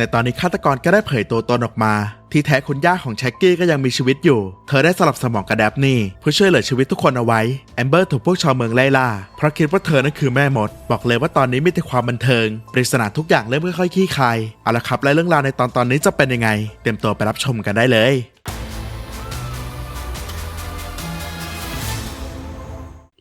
ในตอนนี้ฆาตกรก็ได้เผยตัวตนออกมา ที่แท้คุณย่าของแช็กกี้ก็ยังมีชีวิตอยู่ เธอได้สลับสมองกับแดบนี่เพื่อช่วยเหลือชีวิตทุกคนเอาไว้แอมเบอร์ถูกพวกชาวเมืองไล่ล่าเพราะคิดว่าเธอนั้นคือแม่มด บอกเลยว่าตอนนี้มีแต่ความบันเทิง ปริศนาทุกอย่างเริ่มค่อยๆขี้คายเอาละครับและเรื่องราวในตอนตอนนี้จะเป็นยังไง เตรียมตัวไปรับชมกันได้เลย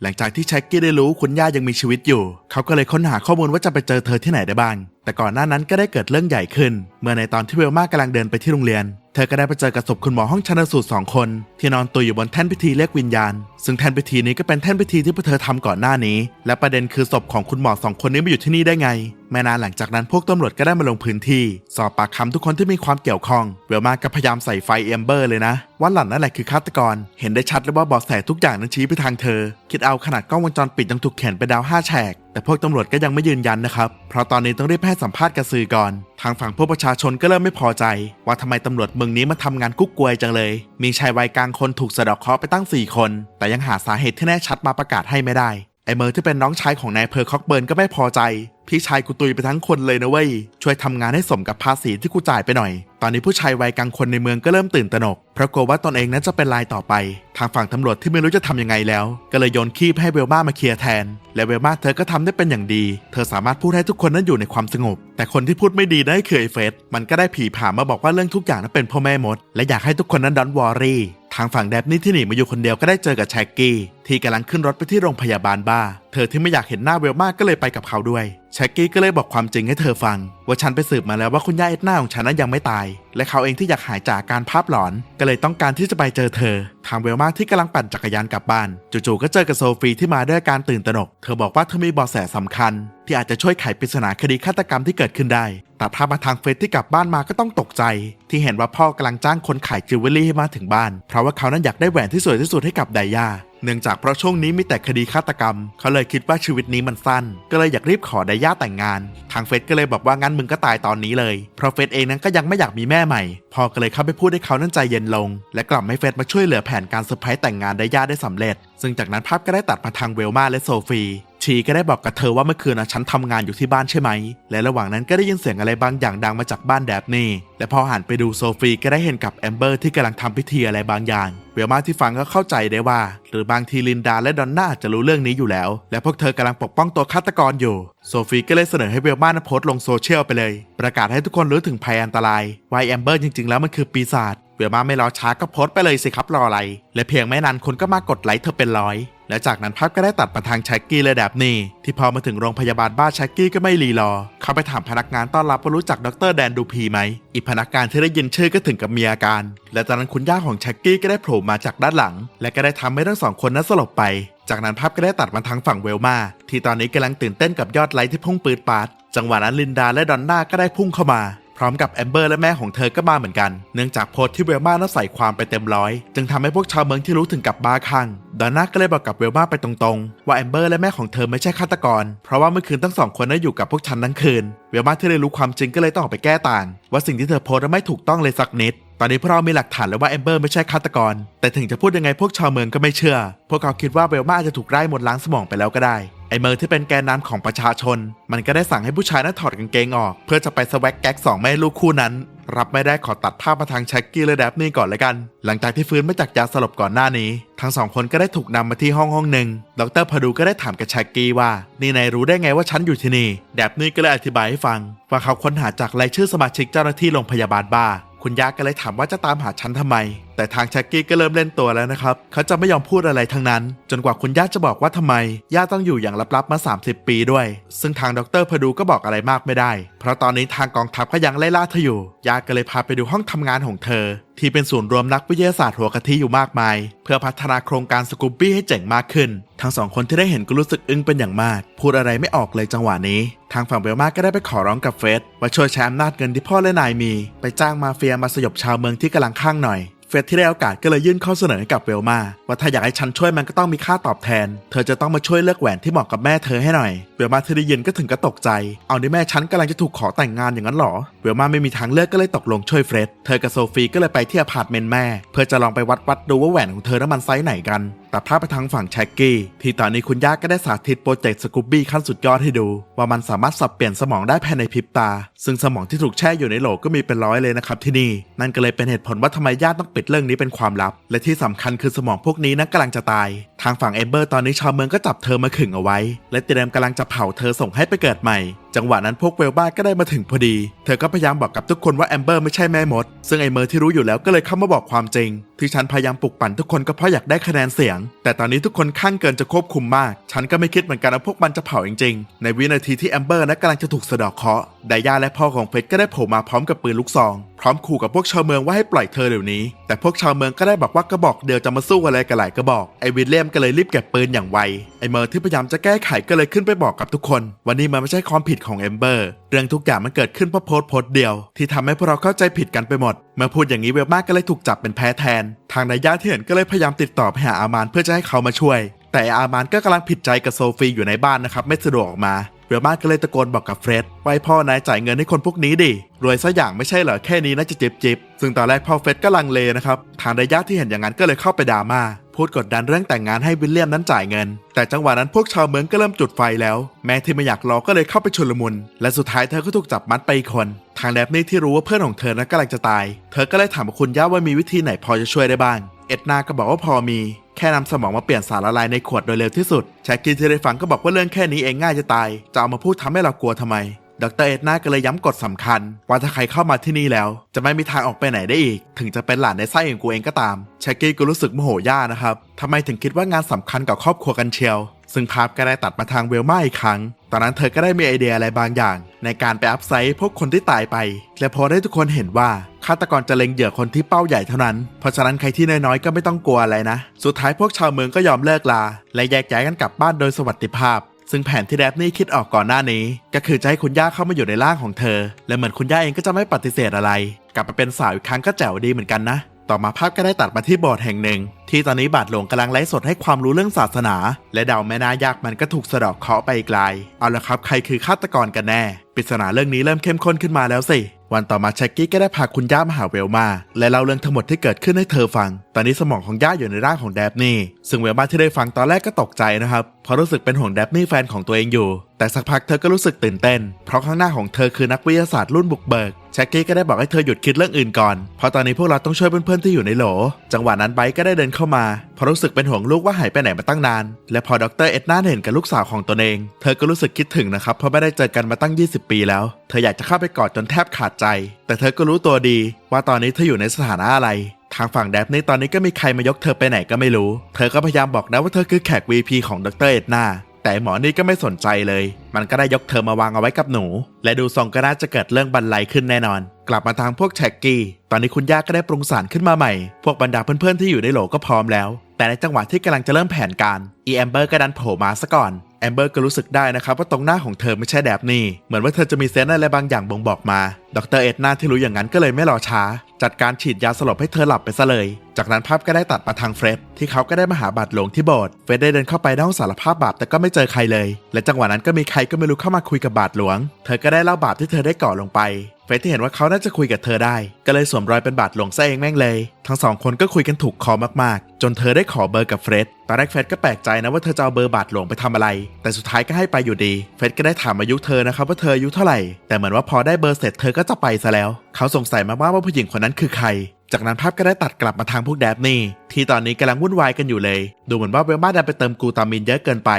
หลังจากที่แช็กกี้ได้รู้คุณย่ายังมีชีวิตอยู่ เขาก็เลยค้นหาข้อมูลว่าจะไปเจอเธอที่ไหนได้บ้าง แต่ก่อนหน้านั้นก็ได้เกิดเรื่องใหญ่ขึ้น เมื่อในตอนที่เวลมากำลังเดินไปที่โรงเรียน ธอก็ได้ไปเจอกับศพคุณหมอห้องชันสูตรสองคน ที่นอนตัวอยู่บนแท่นพิธีเรียกวิญญาณ ซึ่งแท่นพิธีนี้ก็เป็นแท่นพิธีที่พวกเธอทำก่อนหน้านี้ และประเด็นคือศพของคุณหมอสองคนนี้มาอยู่ที่นี่ได้ไง ไม่นานหลังจากนั้นพวกตำรวจก็ได้มาลงพื้นที่ สอบปากคำทุกคนที่มีความเกี่ยวข้อง เวลมาก็พยายามใส่ไฟเอมเบอร์เลยนะ ว่าหล่อนนั่นแหละคือฆาตกร เห็นได้ชัดเลยว่าเบาะแสทุกอย่างนั้นชี้ไปทางเธอ คิดเอาขนาดกล้องวงจรปิดยังถูกเข็นไปดาวห้าแฉก แต่พวกตำรวจก็ยังไม่ยืนยันนะครับ เพราะตอนนี้ต้องรีบให้สัมภาษณ์กับสื่อก่อน ทางฝั่งพวกประชาชนก็เริ่มไม่พอใจ ว่าทำไมตำรวจเมืองนี้มาทำงานกุ๊กกวยจังเลย มีชายวัยกลางคนถูกสะดอกเคราะห์ไปตั้ง 4 คน แต่ยังหาสาเหตุที่แน่ชัดมาประกาศให้ไม่ได้ ไอเมอร์ที่เป็นน้องชายของนายเพอร์คอกเบิร์นก็ไม่พอใจ พี่ชายกูตุยไปทั้งคนเลยนะเว้ย ช่วยทำงานให้สมกับภาษีที่กูจ่ายไปหน่อย ตอนนี้ผู้ชายวัยกลางคนในเมืองก็เริ่มตื่นตระหนก เพราะกลัวว่าตนเองนั้นจะเป็นรายต่อไป ทางฝั่งตำรวจที่ไม่รู้จะทำยังไงแล้ว ก็เลยโยนคีบให้เวลมามาเคลียร์แทน และเวลมาเธอก็ทำได้เป็นอย่างดี เธอสามารถพูดให้ทุกคนนั้นอยู่ในความสงบ แต่คนที่พูดไม่ดีนั่นก็คือไอเฟสมันก็ได้ผีผ่ามาบอกว่าเรื่องทุกอย่างนั้นเป็นพ่อแม่มด และอยากให้ทุกคนนั้นดอนวอรี่ ทางฝั่งแดบนี่ที่หนีมาอยู่คนเดียวก็ได้เจอกับแชกกี้ที่กำลังขึ้นรถไปที่โรงพยาบาลบ้า เธอที่ไม่อยากเห็นหน้าเวลมากก็เลยไปกับเขาด้วยแชกกี้ก็เลยบอกความจริงให้เธอฟัง ว่าฉันไปสืบมาแล้วว่าคุณย่าเอ็ดนาของฉันนั้นยังไม่ตาย และเขาเองที่อยากหายจากการภาพหลอน ก็เลยต้องการที่จะไปเจอเธอ ทางเวลมากที่กำลังปั่นจักรยานกลับบ้าน จู่ๆก็เจอกับโซฟีที่มาด้วยการตื่นตระหนก เธอบอกว่าเธอมีเบาะแสสำคัญ ที่อาจจะช่วยไขปริศนาคดีฆาตกรรมที่เกิดขึ้นได้ แต่ภาพมาทางเฟซที่กลับบ้านมาก็ต้องตกใจ ที่เห็นว่าพ่อกำลังจ้างคนขายจิวเวลรี่ให้มาถึงบ้าน เพราะว่าเขานั้นอยากได้แหวนที่สวยที่สุดให้กับไดย่าเนื่องจากเพราะช่วงนี้มีแต่คดีฆาตกรรม เขาเลยคิดว่าชีวิตนี้มันสั้น ก็เลยอยากรีบขอไดย่าแต่งงาน ทางเฟซก็เลยบอกว่างั้นมึงก็ตายตอนนี้เลย เพราะเฟซเองนั้นก็ยังไม่อยากมีแม่ใหม่ พอก็เลยเข้าไปพูดให้เขานั้นใจเย็นลง และกลับให้เฟซมาช่วยเหลือแผนการเซอร์ไพรส์แต่งงานไดย่าได้สำเร็จ ซึ่งจากนั้นภาพก็ได้ตัดมาทางเวลมาและโซฟี ชีก็ได้บอกกับเธอว่าเมื่อคืนนะฉันทำงานอยู่ที่บ้านใช่ไหม และระหว่างนั้นก็ได้ยินเสียงอะไรบางอย่างดังมาจากบ้านแดบนี่และพอหันไปดูโซฟีก็ได้เห็นกับแอมเบอร์ที่กำลังทำพิธีอะไรบางอย่างเวลมาที่ฟังก็เข้าใจได้ว่า หรือบางทีลินดาและดอนน่าจะรู้เรื่องนี้อยู่แล้ว และพวกเธอกำลังปกป้องตัวฆาตกรอยู่ โซฟีก็เลยเสนอให้เวลมาโพสต์ลงโซเชียลไปเลย ประกาศให้ทุกคนรู้ถึงภัยอันตรายว่าแอมเบอร์จริงๆแล้วมันคือปีศาจเวลมาไม่รอช้าก็โพสต์ไปเลยสิครับรออะไร และเพียงไม่นานคนก็มากดไลค์เธอเป็นร้อย และจากนั้นภาพก็ได้ตัดมาทางแช็กกี้และแดบนี่ที่พอมาถึงโรงพยาบาลบ้านแช็กกี้ก็ไม่รีรอ เข้าไปถามพนักงานต้อนรับว่ารู้จักดรแดนดูพีไหม อีกพนักงานที่ได้ยินชื่อก็ถึงกับมีอาการ และจากนั้นคุณย่าของแช็กกี้ก็ได้โผล่มาจากด้านหลัง และก็ได้ทำให้ทั้งสองคนนั้นสลบไป จากนั้นภาพก็ได้ตัดมาทางฝั่งเวลมาที่ตอนนี้กำลังตื่นเต้นกับยอดไลค์ที่พุ่งปืดปาด จังหวะนั้นลินดาและดอนน่าก็ได้พุ่งเข้ามา พร้อมกับแอมเบอร์และแม่ของเธอก็มาเหมือนกัน เนื่องจากโพสที่เวลมานั้นใส่ความไปเต็มร้อย จึงทำให้พวกชาวเมืองที่รู้ถึงกับบ้าคลั่งดอนน่าก็เลยบอกกับเวลมาไปตรงๆ ว่าแอมเบอร์และแม่ของเธอไม่ใช่ฆาตกร เพราะว่าเมื่อคืนทั้งสองคนนั้นอยู่กับพวกฉันทั้งคืน เวลมาที่ได้รู้ความจริงก็เลยต้องออกไปแก้ต่าง ว่าสิ่งที่เธอโพสไม่ถูกต้องเลยสักนิด ตอนนี้พวกเรามีหลักฐานแล้วว่าแอมเบอร์ไม่ใช่ฆาตกร แต่ถึงจะพูดยังไงพวกชาวเมืองก็ไม่เชื่อ พวกเขาคิดว่าเวลมาอาจจะถูกไล่หมดล้างสมองไปแล้วก็ได้ ไอเมอร์ที่เป็นแกนนำของประชาชน มันก็ได้สั่งให้ผู้ชายนั้นถอดกางเกงออก เพื่อจะไปสวักแก๊กสองแม่ลูกคู่นั้น รับไม่ได้ขอตัดภาพมาทางแช็กกี้และแดบนี่ก่อนเลยกัน หลังจากที่ฟื้นมาจากยาสลบก่อนหน้านี้ ทั้งสองคนก็ได้ถูกนำมาที่ห้องห้องหนึ่งดรพดูก็ได้ถามกับแช็กกี้ว่า นี่นายรู้ได้ไงว่าฉันอยู่ที่นี่ แดบนี่ก็เลยอธิบายให้ฟัง ว่าเขาค้นหาจากรายชื่อสมาชิกเจ้าหน้าที่โรงพยาบาลบ้า คุณยาก็เลยถามว่าจะตามหาฉันทำไม แต่ทางแช็กกี้ก็เริ่มเล่นตัวแล้วนะครับ เขาจะไม่ยอมพูดอะไรทั้งนั้น จนกว่าคุณย่าจะบอกว่าทำไม ย่าต้องอยู่อย่างลับๆมา 30 ปีด้วย ซึ่งทางดรพดูก็บอกอะไรมากไม่ได้ เพราะตอนนี้ทางกองทัพก็ยังไล่ล่าเธออยู่ ย่าก็เลยพาไปดูห้องทำงานของเธอ ที่เป็นศูนย์รวมนักวิทยาศาสตร์หัวกะทิอยู่มากมาย เพื่อพัฒนาโครงการสกูปปี้ให้เจ๋งมากขึ้น ทั้งสองคนที่ได้เห็นก็รู้สึกอึ้งเป็นอย่างมาก พูดอะไรไม่ออกเลยจังหวะนี้ทางฝั่งเบลมาก็ได้ไปขอร้องกับเฟสว่าช่วยแชร์อำนาจเงินที่พ่อและนายมี ไปจ้างมาเฟียมาสยบชาวเมืองที่กำลังข้างหน่อย เฟสที่ได้โอกาสก็เลยยื่นข้อเสนอให้กับเวลมาว่าถ้าอยากให้ฉันช่วยมันก็ต้องมีค่าตอบแทน เธอจะต้องมาช่วยเลือกแหวนที่เหมาะกับแม่เธอให้หน่อย เวลมาที่ได้ยินก็ถึงก็ตกใจ เอาในแม่ฉันกำลังจะถูกขอแต่งงานอย่างนั้นหรอ เวลมาไม่มีทางเลือกก็เลยตกลงช่วยเฟรดเธอกับโซฟีก็เลยไปที่อพาร์ตเมนต์แม่ เพื่อจะลองไปวัดวัดดูว่าแหวนของเธอนั้นมันไซส์ไหนกันตัดภาพไปทางฝั่งแช็กกี้ ที่ตอนนี้คุณย่าก็ได้สาธิตโปรเจกต์สกูบบี้ขั้นสุดยอดให้ดู ว่ามันสามารถสับเปลี่ยนสมองได้ภายในพริบตา ซึ่งสมองที่ถูกแช่อยู่ในโหลก็มีเป็นร้อยเลยนะครับที่นี่ นั่นก็เลยเป็นเหตุผลว่าทำไมย่าติต้องปิดเรื่องนี้เป็นความลับ และที่สำคัญคือสมองพวกนี้นั้นกำลังจะตาย ทางฝั่งเอมเบอร์ตอนนี้ชาวเมืองก็จับเธอมาขึงเอาไว้ และเตรียมกำลังจะเผาเธอส่งให้ไปเกิดใหม่ จังหวะนั้นพวกเวลบ้าก็ได้มาถึงพอดี เธอก็พยายามบอกกับทุกคนว่าแอมเบอร์ไม่ใช่แม่มด ซึ่งไอเมอร์ที่รู้อยู่แล้วก็เลยเข้ามาบอกความจริง ที่ฉันพยายามปลุกปั่นทุกคนก็เพราะอยากได้คะแนนเสียง แต่ตอนนี้ทุกคนข้างเกินจะควบคุมมาก ฉันก็ไม่คิดเหมือนกันว่าพวกมันจะเผาจริงๆ ในวินาทีที่แอมเบอร์นั้นกำลังจะถูกสะดอกเคาะไดย่าและพ่อของเฟร็ดก็ได้โผล่มาพร้อมกับปืนลูกซอง พร้อมขู่กับพวกชาวเมืองว่าให้ปล่อยเธอเดี๋ยวนี้ แต่พวกชาวเมืองก็ได้บอกว่ากระบอกเดียวจะมาสู้อะไรกันหลายกระบอก ไอวิลเลียมก็เลยรีบเก็บปืนอย่างไว ไอเมอร์ที่พยายามจะแก้ไขก็เลยขึ้นไปบอกกับทุกคน วันนี้มันไม่ใช่ความผิดของเอมเบอร์ เรื่องทุกอย่างมันเกิดขึ้นเพราะโพสต์โพสต์เดียว ที่ทำให้พวกเราเข้าใจผิดกันไปหมด เมื่อพูดอย่างนี้เวลมาก็เลยถูกจับเป็นแพ้แทน ทางนายญาติที่เห็นก็เลยพยายามติดต่อไปหาอามานเพื่อจะให้เขามาช่วย แต่อามานก็กำลังผิดใจกับโซฟีอยู่ในบ้านนะครับไม่สะดวกออกมา เวลมาก็เลยตะโกนบอกกับเฟร็ดไว้พ่อนายจ่ายเงินให้คนพวกนี้ดิ รวยซะอย่างไม่ใช่เหรอแค่นี้น่าจะจิบจิบซึ่งตอนแรกพ่อเฟร็ดก็ลังเลนะครับ ทางดายาที่เห็นอย่างนั้นก็เลยเข้าไปด่ามาพูดกดดันเรื่องแต่งงานให้วิลเลียมนั้นจ่ายเงิน แต่จังหวะนั้นพวกชาวเมืองก็เริ่มจุดไฟแล้ว แม้ที่ไม่อยากรอก็เลยเข้าไปชุลมุน และสุดท้ายเธอก็ถูกจับมัดไปอีกคน ทางแดบนี่ที่รู้ว่าเพื่อนของเธอนั้นกำลังจะตาย เธอก็เลยถามคุณย่าว่ามีวิธีไหนพอจะช่วยได้บ้าง เอ็ดนาก็บอกว่าพอมี แค่นำสมองมาเปลี่ยนสารละลายในขวดโดยเร็วที่สุดแชกกินที่ได้ฟังก็บอกว่าเรื่องแค่นี้เองง่ายจะตาย จะเอามาพูดทำให้เรากลัวทำไม ดรเอ็ดนาก็เลยย้ำกฎสำคัญ ว่าถ้าใครเข้ามาที่นี่แล้ว จะไม่มีทางออกไปไหนได้อีก ถึงจะเป็นหลานในไส้ของกูเองก็ตามแชคกี้ก็รู้สึกโมโหย่านะครับทำไมถึงคิดว่างานสำคัญกับครอบครัวกันเชียว ซึ่งภาพก็ได้ตัดมาทางเวลมาอีกครั้ง ตอนนั้นเธอก็ได้มีไอเดียอะไรบางอย่าง ในการไปอัพไซต์พวกคนที่ตายไป และพอได้ทุกคนเห็นว่าฆาตกรจะเล็งเหยื่อคนที่เป้าใหญ่เท่านั้น เพราะฉะนั้นใครที่น้อยๆก็ไม่ต้องกลัวอะไรนะ สุดท้ายพวกชาวเมืองก็ยอมเลิกลา และแยกย้ายกันกลับบ้านโดยสวัสดิภาพ ซึ่งแผนที่แดฟนี่คิดออกก่อนหน้านี้ ก็คือจะให้คุณย่าเข้ามาอยู่ในร่างของเธอ และเหมือนคุณย่าเองก็จะไม่ปฏิเสธอะไร กลับมาเป็นสาวอีกครั้งก็แจ๋วดีเหมือนกันนะ ต่อมาภาพก็ได้ตัดมาที่โบสถ์แห่งหนึ่ง ที่ตอนนี้บาทหลวงกำลังไลฟ์สดให้ความรู้เรื่องศาสนา และเดาแม่นายากมันก็ถูกสะดอกเคาะไปไกล เอาละครับใครคือฆาตกรกันแน่ปริศนาเรื่องนี้เริ่มเข้มข้นขึ้นมาแล้วสิ วันต่อมาแช็กกี้ก็ได้พาคุณย่ามาหาเวลมา และเล่าเรื่องทั้งหมดที่เกิดขึ้นให้เธอฟัง ตอนนี้สมองของย่าอยู่ในร่างของแดบนี่ ซึ่งเวลมาที่ได้ฟังตอนแรกก็ตกใจนะครับ เพราะรู้สึกเป็นห่วงแดบนี่แฟนของตัวเองอยู่ แต่สักพักเธอก็รู้สึกตื่นเต้น เพราะข้างหน้าของเธอคือนักวิทยาศาสตร์รุ่นบุกเบิก แช็กกี้ก็ได้บอกให้เธอหยุดคิดเรื่องอื่นก่อน เพราะตอนนี้พวกเราต้องช่วยเพื่อนๆที่อยู่ในโหล จังหวะนั้นไบร์ก็ได้เดินเข้ามา เพราะรู้สึกเป็นห่วงลูกว่าหายไปไหนมาตั้งนาน และพอดรเอ็ดนาเห็นกับลูกสาวของตนเอง เธอก็รู้สึกคิดถึงนะครับ เพราะไม่ได้เจอกันมาตั้ง 20 ปีแล้ว เธออยากจะเข้าไปกอดจนแทบขาดใจ แต่เธอก็รู้ตัวดี ว่าตอนนี้เธออยู่ในสถานะอะไร ทางฝั่งแดฟนี่ตอนนี้ก็มีใครมายกเธอไปไหนก็ไม่รู้ เธอก็พยายามบอกนะว่าเธอคือแขก VP ของดรเอ็ดนา แต่หมอนี่ก็ไม่สนใจเลย มันก็ได้ยกเธอมาวางเอาไว้กับหนู และดูทรงก็น่าจะเกิดเรื่องบันไลขึ้นแน่นอน กลับมาทางพวกแช็กกี้ ตอนนี้คุณย่าก็ได้ปรุงสารขึ้นมาใหม่ พวกบรรดาเพื่อนๆที่อยู่ในโหลก็พร้อมแล้ว แต่ในจังหวะที่กำลังจะเริ่มแผนการอีแอมเบอร์ก็ดันโผล่มาซะก่อน แอมเบอร์ก็รู้สึกได้นะครับว่าตรงหน้าของเธอไม่ใช่แดบนี่เหมือนว่าเธอจะมีเซนส์อะไรบางอย่างบ่งบอกมา ดรเอ็ดนาที่รู้อย่างนั้นก็เลยไม่รอช้า จัดการฉีดยาสลบให้เธอหลับไปซะเลย จากนั้นภาพก็ได้ตัดมาทางเฟร็ดที่เขาก็ได้มาหาบาดหลวงที่โบสถ์เฟร็ดได้เดินเข้าไปในห้องสารภาพบาปแต่ก็ไม่เจอใครเลย และจังหวะนั้นก็มีใครก็ไม่รู้เข้ามาคุยกับบาดหลวง เธอก็ได้เล่าบาปที่เธอได้ก่อลงไป เฟร็ดที่เห็นว่าเขาน่าจะคุยกับเธอได้ ก็เลยสวมรอยเป็นบาดหลวงซะเองแม่งเลย ทั้งสองคนก็คุยกันถูกคอมากๆ จนเธอได้ขอเบอร์กับเฟร็ดตอนแรกเฟร็ดก็แปลกใจนะว่าเธอจะเอาเบอร์บาดหลวงไปทำอะไร แต่สุดท้ายก็ให้ไปอยู่ดี เฟร็ดก็ได้ถามอายุเธอนะครับว่าเธออายุเท่าไหร่ แต่เหมือนว่าพอได้เบอร์เสร็จเธอก็จะไปซะแล้ว เขาสงสัยมากๆว่าผู้หญิงคนนั้นคือใคร จากนั้นภาพก็ได้ตัดกลับมาทางพวกแดบนี่ที่ตอนนี้กำลังวุ่นวายกันอยู่เลย ดูเหมือนว่าเวลมาดันไปเติมกูตามินเยอะเกินไป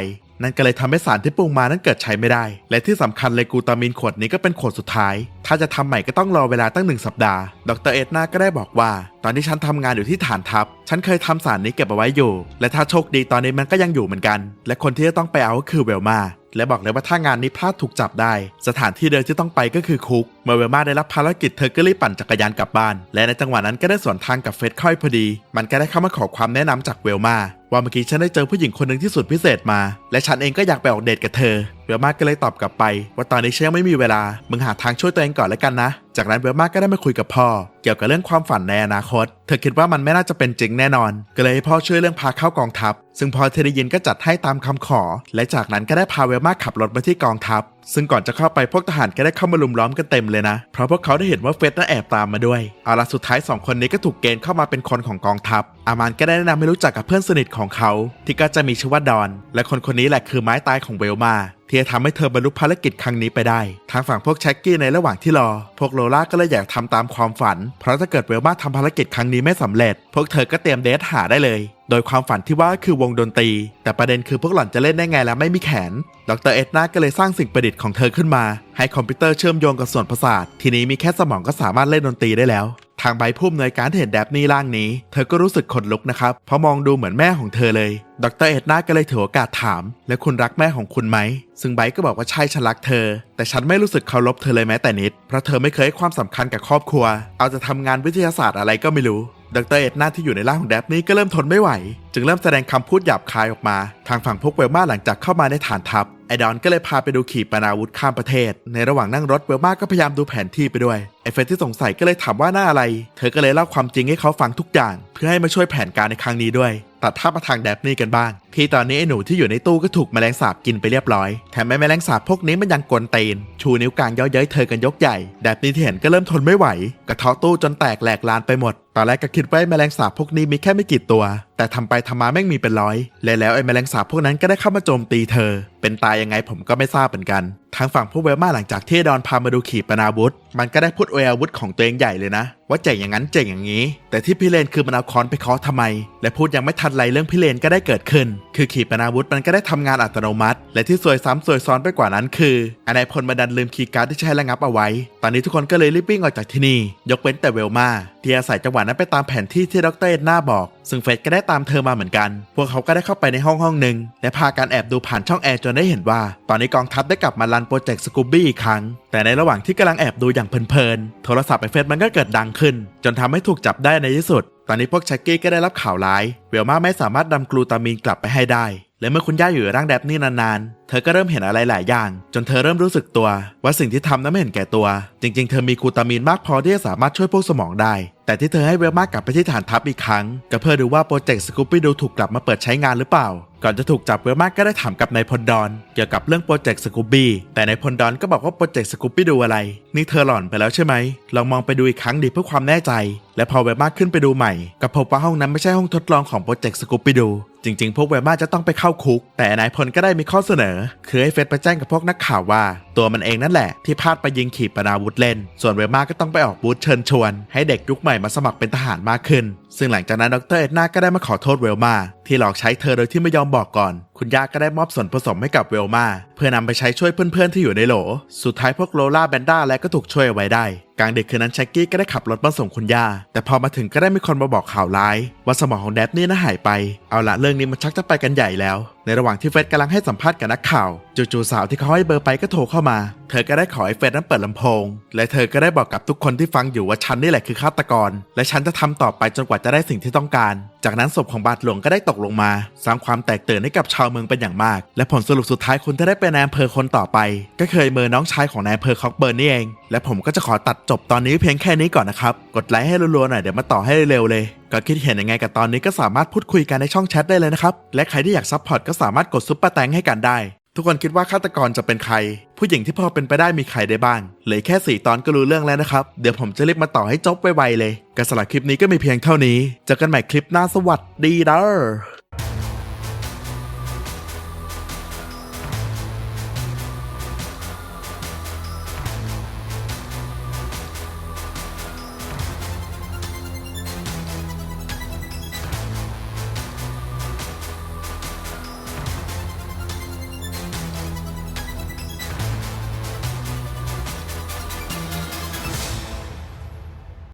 นั่นก็เลยทำให้สารที่ปรุงมานั้นเกิดใช้ไม่ได้ และที่สำคัญเลยกูตามินขวดนี้ก็เป็นขวดสุดท้าย ถ้าจะทำใหม่ก็ต้องรอเวลาตั้งหนึ่งสัปดาห์ ดรเอ็ดนาก็ได้บอกว่า ตอนที่ฉันทำงานอยู่ที่ฐานทัพ ฉันเคยทำสารนี้เก็บเอาไว้อยู่ และถ้าโชคดีตอนนี้มันก็ยังอยู่เหมือนกัน และคนที่จะต้องไปเอาก็คือเวลมาและบอกเลยว่าถ้างานนี้พลาดถูกจับได้ สถานที่เดิมที่ต้องไปก็คือคุก เมื่อเวลมาได้รับภารกิจเธอก็รีบปั่นจักรยานกลับบ้าน และในจังหวะนั้นก็ได้สวนทางกับเฟสค่อยพอดี มันก็ได้เข้ามาขอความแนะนำจากเวลมา ว่าเมื่อกี้ฉันได้เจอผู้หญิงคนหนึ่งที่สุดพิเศษมา และฉันเองก็อยากไปออกเดทกับเธอ เวลมาก็เลยตอบกลับไป ว่าตอนนี้ฉันยังไม่มีเวลา มึงหาทางช่วยตัวเองก่อนแล้วกันนะ จากนั้นเวลมาก็ได้มาคุยกับพ่อ เกี่ยวกับเรื่องความฝันในอนาคต เธอคิดว่ามันไม่น่าจะเป็นจริงแน่นอน ก็เลยให้พ่อช่วยเรื่องพาเข้ากองทัพ ซึ่งพอเธอได้ยินก็จัดให้ตามคำขอ และจากนั้นก็ได้พาเวลมาขับรถมาที่กองทัพ ซึ่งก่อนจะเข้าไปพวกทหารก็ได้เข้ามาลุมล้อมกันเต็มเลยนะ เพราะพวกเขาได้เห็นว่าเฟสนั้นแอบตามมาด้วยเอาละสุดท้ายสองคนนี้ก็ถูกเกณฑ์เข้ามาเป็นคนของกองทัพ อามานก็ได้แนะนำให้รู้จักกับเพื่อนสนิทของเขา ที่ก็จะมีชื่อว่าดอน และคนคนนี้แหละคือไม้ตายของเวลมาที่จะทำให้เธอบรรลุภารกิจครั้งนี้ไปได้ ทางฝั่งพวกแช็กกี้ในระหว่างที่รอ พวกโลล่าก็เลยอยากทำตามความฝัน เพราะถ้าเกิดเวลมาทำภารกิจครั้งนี้ไม่สำเร็จ พวกเธอก็เตรียมเดทหาได้เลย โดยความฝันที่ว่าคือวงดนตรี แต่ประเด็นคือพวกหล่อนจะเล่นได้ไงแล้วไม่มีแขน ดรเอ็ดนาก็เลยสร้างสิ่งประดิษฐ์ของเธอขึ้นมา ให้คอมพิวเตอร์เชื่อมโยงกับส่วนประสาท ทีนี้มีแค่สมองก็สามารถเล่นดนตรีได้แล้ว ทางใบผู้อำนวยการเห็นแดบนี่ร่างนี้ เธอก็รู้สึกขนลุกนะครับ เพราะมองดูเหมือนแม่ของเธอเลย ดรเอ็ดนาก็เลยถือโอกาสถาม แล้วคุณรักแม่ของคุณไหม ซึ่งไบก็บอกว่าใช่ฉันรักเธอ แต่ฉันไม่รู้สึกเคารพเธอเลยแม้แต่นิด เพราะเธอไม่เคยให้ความสำคัญกับครอบครัว เอาจะทำงานวิทยาศาสตร์อะไรก็ไม่รู้ ดรเอ็ดนาที่อยู่ในร่างของแดบนี่ก็เริ่มทนไม่ไหว จึงเริ่มแสดงคำพูดหยาบคายออกมา ทางฝั่งพวกเวลมาหลังจากเข้ามาในฐานทัพไอดอนก็เลยพาไปดูขีปนาวุธข้ามประเทศ ในระหว่างนั่งรถเวลมาก็พยายามดูแผนที่ไปด้วยไอเฟรที่สงสัยก็เลยถามว่าหน้าอะไร เธอก็เลยเล่าความจริงให้เขาฟังทุกอย่าง เพื่อให้มาช่วยแผนการในครั้งนี้ด้วย ตัดภามาทางแดบนี่กันบ้าง ที่ตอนนี้ไอหนูที่อยู่ในตู้ก็ถูกแมลงสาบกินไปเรียบร้อย แถมไอแมลงสาบพวกนี้มันยังกวนเตน ชูนิ้วกลางเย้อเย้ยเธอกันยกใหญ่ แดบนี่ที่เห็นก็เริ่มทนไม่ไหว กระเทาะตู้จนแตกแหลกลานไปหมด ตอนแรกก็คิดว่าแมลงสาบพวกนี้มีแค่ไม่กี่ตัว แต่ทำไปทำมาแม่งมีเป็นร้อย และแล้วไอ้แมลงสาบพวกนั้นก็ได้เข้ามาโจมตีเธอ เป็นตายยังไงผมก็ไม่ทราบเหมือนกัน ทางฝั่งพวกเวลมาหลังจากที่ดอนพามาดูขีปนาวุธ มันก็ได้พูดอวยอาวุธของตัวเองใหญ่เลยนะ ว่าเจ๋งอย่างนั้นเจ๋งอย่างนี้ แต่ที่พี่เลนคือมันเอาค้อนไปเคาะทำไม และพูดยังไม่ทันไรเรื่องพี่เลนก็ได้เกิดขึ้น คือขีปนาวุธมันก็ได้ทำงานอัตโนมัติ และที่ซวยซ้ำซวยซ้อนไปกว่านั้นคืออนายพลมาดันลืมคีย์การ์ดที่ใช้ระงับเอาไว้ ตอนนี้ทุกคนก็เลยรีบวิ่งออกจากที่นี่ ยกเว้นแต่เวลมาที่อาศัยจังหวะนั้นไปตามแผนที่ที่ดรเอ็ดนาบอก ซึ่งเฟสก็ได้ตามเธอมาเหมือนกัน พวกเขาก็ได้เข้าไปในห้องห้องหนึ่งและพากันแอบดูผ่านช่องแอร์จนได้เห็นว่า ตอนนี้กองทัพได้กลับมารันโปรเจกต์สกูบี้อีกครั้ง แต่ในระหว่างที่กำลังแอบดูอย่างเพลินๆ โทรศัพท์ไอเฟสมันก็เกิดดังขึ้น จนทำให้ถูกจับได้ในที่สุด ตอนนี้พวกช็กกี้ก็ได้รับข่าวร้าย เวลมาไม่สามารถนำกลูตามีนกลับไปให้ได้ และเมื่อคุณย่าอยู่ร่างแดบนี่นานๆ เธอก็เริ่มเห็นอะไรหลายอย่าง จนเธอเริ่มรู้สึกตัว ว่าสิ่งที่ทำนั้นไม่เห็นแก่ตัว จริง ๆ เธอมีกลูตามีนมากพอที่จะสามารถช่วยพวกสมองได้ แต่ที่เธอให้เวลมากกลับไปที่ฐานทัพอีกครั้ง ก็เพื่อดูว่าโปรเจกต์สกูปปี้ดูถูกกลับมาเปิดใช้งานหรือเปล่า ก่อนจะถูกจับเวลมากก็ได้ถามกับนายพลดอน เกี่ยวกับเรื่องโปรเจกต์สกูบี้แต่นายพลดอนก็บอกว่าโปรเจกต์สกูบี้ดูอะไร นี่เธอหลอนไปแล้วใช่ไหม ลองมองไปดูอีกครั้งดิเพื่อความแน่ใจ และพอเวลมากขึ้นไปดูใหม่ ก็พบว่าห้องนั้นไม่ใช่ห้องทดลองของโปรเจกต์สกูปี้ดูจริงๆ พวกเวลมาจะต้องไปเข้าคุก แต่นายพลก็ได้มีข้อเสนอ คือให้เฟสไปแจ้งกับพวกนักข่าวว่า ตัวมันเองนั่นแหละ ที่พลาดไปยิงขีปนาวุธเล่น ส่วนเวลมาก็ต้องไปออกบูธเชิญชวน ให้เด็กยุคใหม่มาสมัครเป็นทหารมากขึ้นซึ่งหลังจากนั้นดรเอ็ดนาก็ได้มาขอโทษเวลมาที่หลอกใช้เธอโดยที่ไม่ยอมบอกก่อน คุณย่าก็ได้มอบส่วนผสมให้กับเวลมาเพื่อนำไปใช้ช่วยเพื่อนๆที่อยู่ในโหล สุดท้ายพวกโลล่าแบนด้าและก็ถูกช่วยเอาไว้ได้กลางดึกคืนนั้นแช็กกี้ก็ได้ขับรถมาส่งคุณย่า แต่พอมาถึงก็ได้มีคนมาบอกข่าวร้าย ว่าสมองของแดดนี่น่าหายไป เอาละเรื่องนี้มันชักจะไปกันใหญ่แล้ว ในระหว่างที่เฟร็ดกำลังให้สัมภาษณ์กับนักข่าว จู่ๆสาวที่เขาให้เบอร์ไปก็โทรเข้ามา เธอก็ได้ขอให้เฟร็ดนั้นเปิดลำโพง และเธอก็ได้บอกกับทุกคนที่ฟังอยู่ว่าฉันนี่แหละคือฆาตกร และฉันจะทำต่อไปจนกว่าจะได้สิ่งที่ต้องการ จากนั้นศพของบาทหลวงก็ได้ตกลงมา สร้างความแตกตื่นให้กับชาวเมืองเป็นอย่างมาก และผลสรุปสุดท้ายคนที่ได้เป็นนายอำเภอคนต่อไป ก็เคยเมอน้องชายของนายอำเภอคอกเบิร์นนี่เอง และผมก็จะขอตัดจบตอนนี้เพียงแค่นี้ก่อนนะครับ กดไลค์ให้รัวๆหน่อยเดี๋ยวมาต่อให้เร็วๆเลย ก็คิดเห็นยังไงกับตอนนี้ก็สามารถพูดคุยกันในช่องแชทได้เลยนะครับ และใครที่อยากซัพพอร์ตก็สามารถกดซุปเปอร์แตงให้กันได้ ทุกคนคิดว่าฆาตกรจะเป็นใคร ผู้หญิงที่พอเป็นไปได้มีใครได้บ้างเหลือแค่ 4 ตอนก็รู้เรื่องแล้วนะครับ เดี๋ยวผมจะรีบมาต่อให้จบไวๆเลยการสลับคลิปนี้ก็มีเพียงเท่านี้เจอกันใหม่คลิปหน้าสวัสดีเด้อ